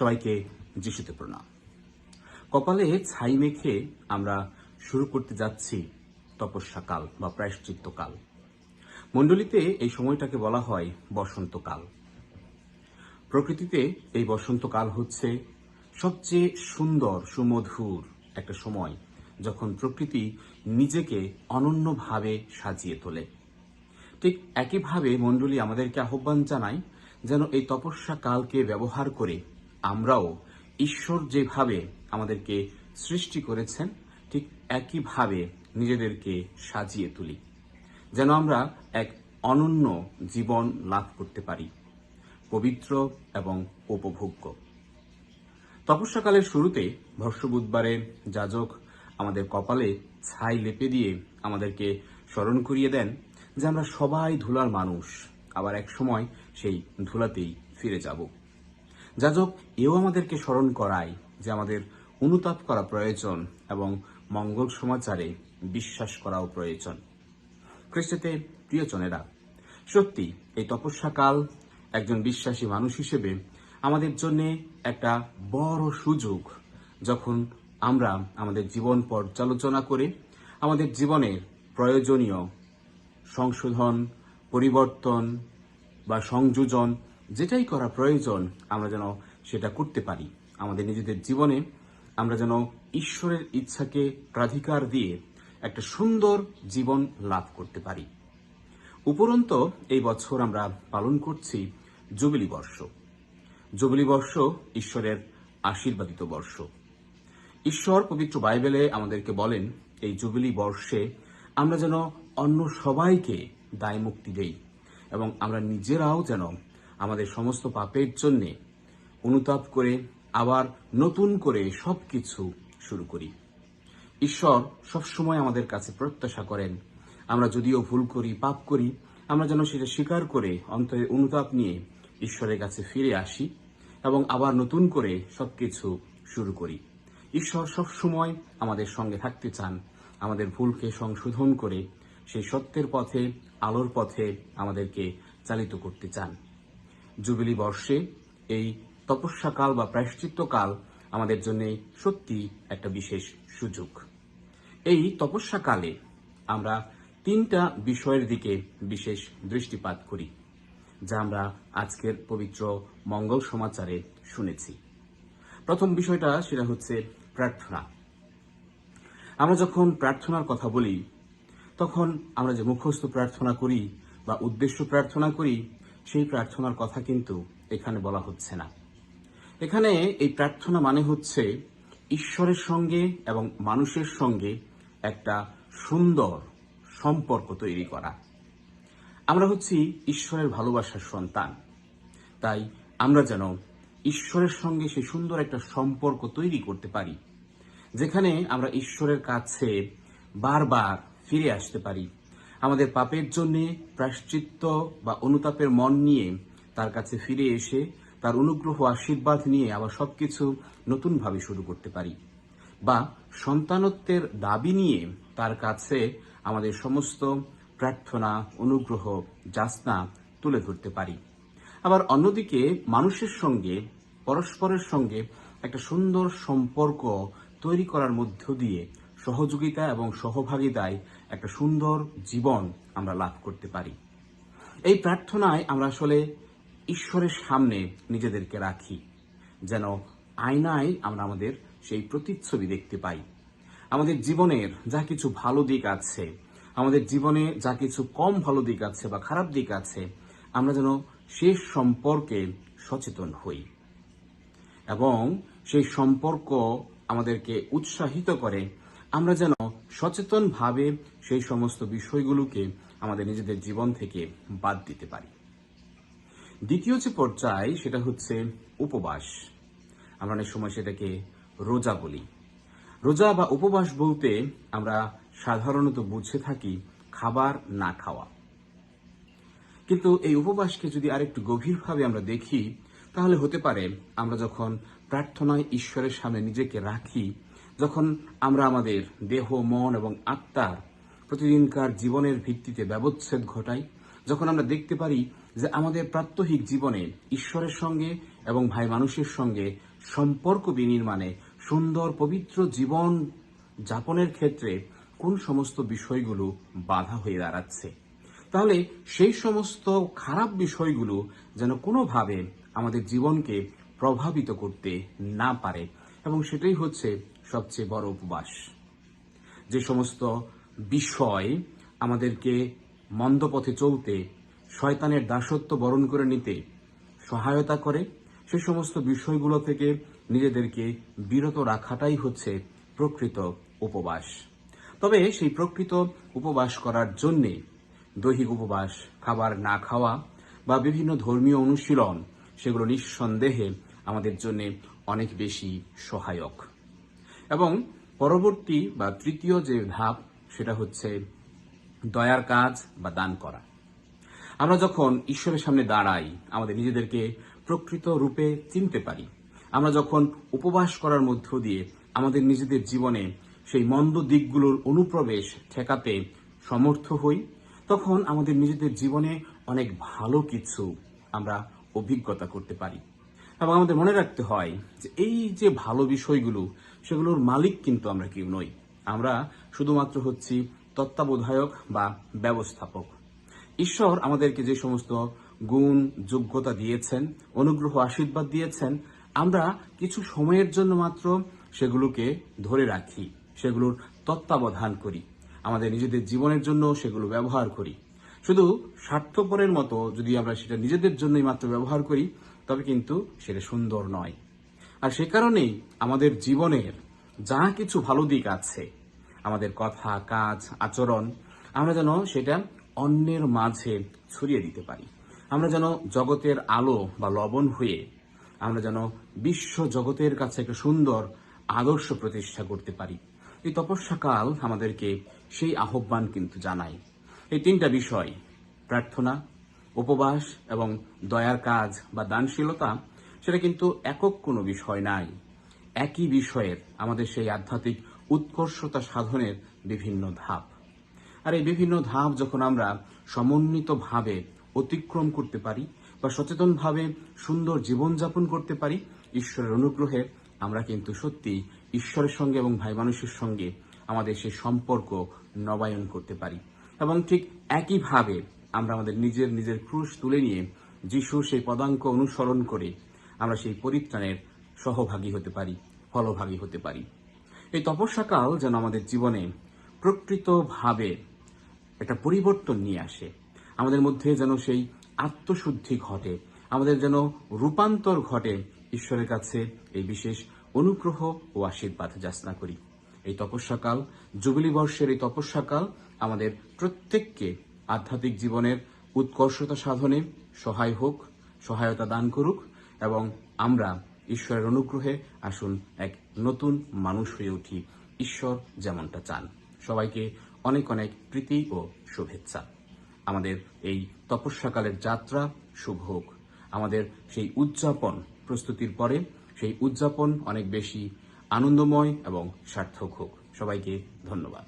সবাইকে যিশুতে প্রণাম কপালে ছাই মেখে আমরা শুরু করতে যাচ্ছি তপস্যাকাল বা প্রায়শ্চিত্তকাল। মণ্ডলীতে এই সময়টাকে বলা হয় বসন্তকাল। প্রকৃতিতে এই বসন্তকাল হচ্ছে সবচেয়ে সুন্দর, সুমধুর একটা সময় যখন প্রকৃতি নিজেকে অনন্যভাবে সাজিয়ে তোলে। ঠিক একইভাবে মণ্ডলী আমাদেরকে আহ্বান জানায় যেন এই তপস্যা কালকে ব্যবহার করে আমরাও ঈশ্বর যেভাবে আমাদেরকে সৃষ্টি করেছেন, ঠিক একইভাবে নিজেদেরকে সাজিয়ে তুলি, যেন আমরা এক অনন্য জীবন লাভ করতে পারি, পবিত্র এবং উপভোগ্য। তপস্যাকালের শুরুতে ভস্য বুধবারে যাজক আমাদের কপালে ছাই লেপে দিয়ে আমাদেরকে স্মরণ করিয়ে দেন যে আমরা সবাই ধুলার মানুষ, আবার এক সময় সেই ধুলাতেই ফিরে যাব। যাজক, এও আমাদেরকে স্মরণ করায় যে আমাদের অনুতাপ করা প্রয়োজন এবং মঙ্গল সমাচারে বিশ্বাস করাও প্রয়োজন। খ্রিস্টতে প্রিয়জনেরা সত্যি এই তপস্যাকাল একজন বিশ্বাসী মানুষ হিসেবে আমাদের জন্য একটা বড় সুযোগ। যখন আমরা আমাদের জীবন পর্যালোচনা করে আমাদের জীবনের প্রয়োজনীয় সংশোধন, পরিবর্তন বা সংযোজন যেটাই করা প্রয়োজন, আমরা যেন সেটা করতে পারি। আমাদের নিজেদের জীবনে আমরা যেন ঈশ্বরের ইচ্ছাকে প্রাধিকার দিয়ে একটা সুন্দর জীবন লাভ করতে পারি। উপরন্ত এই বছর আমরা পালন করছি জুবিলি বর্ষ। জুবিলি বর্ষ ঈশ্বরের আশীর্বাদিত বর্ষ। ঈশ্বর পবিত্র বাইবেলে আমাদেরকে বলেন, এই জুবিলি বর্ষে আমরা যেন অন্য সবাইকে দায় মুক্তি দেই এবং আমরা নিজেরাও যেন আমাদের সমস্ত পাপের জন্য অনুতাপ করে আবার নতুন করে সবকিছু শুরু করি। ঈশ্বর সবসময় আমাদের কাছে প্রত্যাশা করেন। আমরা যদিও ভুল করি, পাপ করি, আমরা যেন সেটা স্বীকার করে অন্তরে অনুতাপ নিয়ে ঈশ্বরের কাছে ফিরে আসি এবং আবার নতুন করে সবকিছু শুরু করি। ঈশ্বর সবসময় আমাদের সঙ্গে থাকতে চান, আমাদের ভুলকে সংশোধন করে, সেই সত্যের পথে, আলোর পথে আমাদেরকে চালিত করতে চান। জুবিলি বর্ষে এই তপস্যাকাল বা প্রায়শ্চিত্তকাল আমাদের জন্য সত্যি একটা বিশেষ সুযোগ। এই তপস্যাকালে আমরা তিনটা বিষয়ের দিকে বিশেষ দৃষ্টিপাত করি, যা আমরা আজকের পবিত্র মঙ্গল সমাচারে শুনেছি। প্রথম বিষয়টা সেটা হচ্ছে প্রার্থনা। আমরা যখন প্রার্থনার কথা বলি, তখন আমরা যে মুখস্থ প্রার্থনা করি বা উদ্দেশ্য প্রার্থনা করি সেই প্রার্থনার কথা কিন্তু এখানে বলা হচ্ছে না। এখানে এই প্রার্থনা মানে হচ্ছে ঈশ্বরের সঙ্গে এবং মানুষের সঙ্গে একটা সুন্দর সম্পর্ক তৈরি করা। আমরা হচ্ছি ঈশ্বরের ভালোবাসার সন্তান। তাই আমরা যেন ঈশ্বরের সঙ্গে সেই সুন্দর একটা সম্পর্ক তৈরি করতে পারি, যেখানে আমরা ঈশ্বরের কাছে বারবার ফিরে আসতে পারি। আমাদের পাপের জন্য প্রায়শ্চিত্ত বা অনুতাপের মন নিয়ে তার কাছে ফিরে এসে তার অনুগ্রহ আশীর্বাদ নিয়ে আবার সবকিছু নতুনভাবে শুরু করতে পারি। বা সন্তানত্বের দাবি নিয়ে তার কাছে আমাদের সমস্ত প্রার্থনা, অনুগ্রহ, যাচনা তুলে ধরতে পারি। আবার অন্যদিকে মানুষের সঙ্গে, পরস্পরের সঙ্গে একটা সুন্দর সম্পর্ক তৈরি করার মধ্য দিয়ে সহযোগিতা এবং সহভাগিতায় একটা সুন্দর জীবন আমরা লাভ করতে পারি। এই প্রার্থনায় আমরা আসলে ঈশ্বরের সামনে নিজেদেরকে রাখি, যেন আয়নায় আমরা আমাদের সেই প্রতিচ্ছবি দেখতে পাই। আমাদের জীবনের যা কিছু ভালো দিক আছে, আমাদের জীবনে যা কিছু কম ভালো দিক আছে বা খারাপ দিক আছে, আমরা যেন শেষ সম্পর্কে সচেতন হই এবং সেই সম্পর্ক আমাদেরকে উৎসাহিত করে আমরা যেন সচেতনভাবে সেই সমস্ত বিষয়গুলোকে আমাদের নিজেদের জীবন থেকে বাদ দিতে পারি। দ্বিতীয় যে পর্যায়, সেটা হচ্ছে উপবাস। আমরা অনেক সময় সেটাকে রোজা বলি। রোজা বা উপবাস বলতে আমরা সাধারণত বুঝে থাকি খাবার না খাওয়া। কিন্তু এই উপবাসকে যদি আরেকটু গভীরভাবে আমরা দেখি, তাহলে হতে পারে আমরা যখন প্রার্থনায় ঈশ্বরের সামনে নিজেকে রাখি যখন আমরা আমাদের দেহ, মন এবং আত্মার প্রতিদিনকার জীবনের ভিত্তিতে ব্যবচ্ছেদ ঘটাই, যখন আমরা দেখতে পারি যে আমাদের প্রাত্যহিক জীবনে ঈশ্বরের সঙ্গে এবং ভাই মানুষের সঙ্গে সম্পর্ক বিনির্মাণে সুন্দর, পবিত্র জীবন যাপনের ক্ষেত্রে কোন সমস্ত বিষয়গুলো বাধা হয়ে দাঁড়াচ্ছে। তাহলে সেই সমস্ত খারাপ বিষয়গুলো যেন কোনোভাবে আমাদের জীবনকে প্রভাবিত করতে না পারে। এবং সেটাই হচ্ছে সবচেয়ে বড় উপবাস। যে সমস্ত বিষয় আমাদেরকে মন্দ পথে চলতে, শয়তানের দাসত্ব বরণ করে নিতে সহায়তা করে, সে সমস্ত বিষয়গুলো থেকে নিজেদেরকে বিরত রাখাটাই হচ্ছে প্রকৃত উপবাস। তবে সেই প্রকৃত উপবাস করার জন্যে দৈহিক উপবাস, খাবার না খাওয়া বা বিভিন্ন ধর্মীয় অনুশীলন, সেগুলো নিঃসন্দেহে আমাদের জন্য অনেক বেশি সহায়ক। এবং পরবর্তী বা তৃতীয় যে ধাপ, সেটা হচ্ছে দয়ার কাজ বা দান করা। আমরা যখন ঈশ্বরের সামনে দাঁড়াই, আমাদের নিজেদেরকে প্রকৃত রূপে চিনতে পারি। আমরা যখন উপবাস করার মধ্য দিয়ে আমাদের নিজেদের জীবনে সেই মন্দ দিকগুলোর অনুপ্রবেশ ঠেকাতে সমর্থ হই, তখন আমাদের নিজেদের জীবনে অনেক ভালো কিছু আমরা অভিজ্ঞতা করতে পারি। এবং আমাদের মনে রাখতে হয় যে এই যে ভালো বিষয়গুলো, সেগুলোর মালিক কিন্তু আমরা কেউ নই। আমরা শুধুমাত্র হচ্ছি তত্ত্বাবধায়ক বা ব্যবস্থাপক। ঈশ্বর আমাদেরকে যে সমস্ত গুণ, যোগ্যতা দিয়েছেন, অনুগ্রহ, আশীর্বাদ দিয়েছেন, আমরা কিছু সময়ের জন্য মাত্র সেগুলোকে ধরে রাখি, সেগুলোর তত্ত্বাবধান করি। আমাদের নিজেদের জীবনের জন্য সেগুলো ব্যবহার করি। শুধু স্বার্থপরের মতো যদি আমরা সেটা নিজেদের জন্যই মাত্র ব্যবহার করি তবে কিন্তু সেটা সুন্দর নয়। আর সে কারণেই আমাদের জীবনের যা কিছু ভালো দিক আছে, আমাদের কথা, কাজ, আচরণ, আমরা যেন সেটা অন্যের মাঝে ছড়িয়ে দিতে পারি। আমরা যেন জগতের আলো বা লবণ হয়ে আমরা যেন বিশ্ব জগতের কাছে একটা সুন্দর আদর্শ প্রতিষ্ঠা করতে পারি। এই তপস্যাকাল আমাদেরকে সেই আহ্বান কিন্তু জানায়। এই তিনটা বিষয়, প্রার্থনা উপবাস এবং দয়ার কাজ বা দানশীলতা, সেটা কিন্তু একক কোনো বিষয় নাই। একই বিষয়ের আমাদের সেই আধ্যাত্মিক উৎকর্ষতা সাধনের বিভিন্ন ধাপ। আর এই বিভিন্ন ধাপ যখন আমরা সমন্বিতভাবে অতিক্রম করতে পারি বা সচেতনভাবে সুন্দর জীবনযাপন করতে পারি, ঈশ্বরের অনুগ্রহে আমরা কিন্তু সত্যি ঈশ্বরের সঙ্গে এবং ভাই মানুষের সঙ্গে আমাদের সেই সম্পর্ক নবায়ন করতে পারি। এবং ঠিক একইভাবে আমরা আমাদের নিজের নিজের ক্রুশ তুলে নিয়ে যিশুর সেই পদাঙ্ক অনুসরণ করে আমরা সেই পরিত্রাণের সহভাগী হতে পারি, ফলভাগী হতে পারি। এই তপস্যাকাল যেন আমাদের জীবনে প্রকৃতভাবে একটা পরিবর্তন নিয়ে আসে। আমাদের মধ্যে যেন সেই আত্মশুদ্ধি ঘটে। আমাদের যেন রূপান্তর ঘটে ঈশ্বরের কাছে এই বিশেষ অনুগ্রহ ও আশীর্বাদ যাচনা করি। এই তপস্যাকাল, জুবিলি বর্ষের এই তপস্যাকাল আমাদের প্রত্যেককে আধ্যাত্মিক জীবনের উৎকর্ষতা সাধনে সহায় হোক, সহায়তা দান করুক এবং আমরা ঈশ্বরের অনুগ্রহে আসুন এক নতুন মানুষ হয়ে উঠি। ঈশ্বর যেমনটা চান। সবাইকে অনেক অনেক প্রীতি ও শুভেচ্ছা। আমাদের এই তপস্যাকালের যাত্রা শুভ হোক। আমাদের সেই উদযাপন প্রস্তুতির পরে সেই উদযাপন অনেক বেশি আনন্দময় এবং সার্থক হোক। সবাইকে ধন্যবাদ।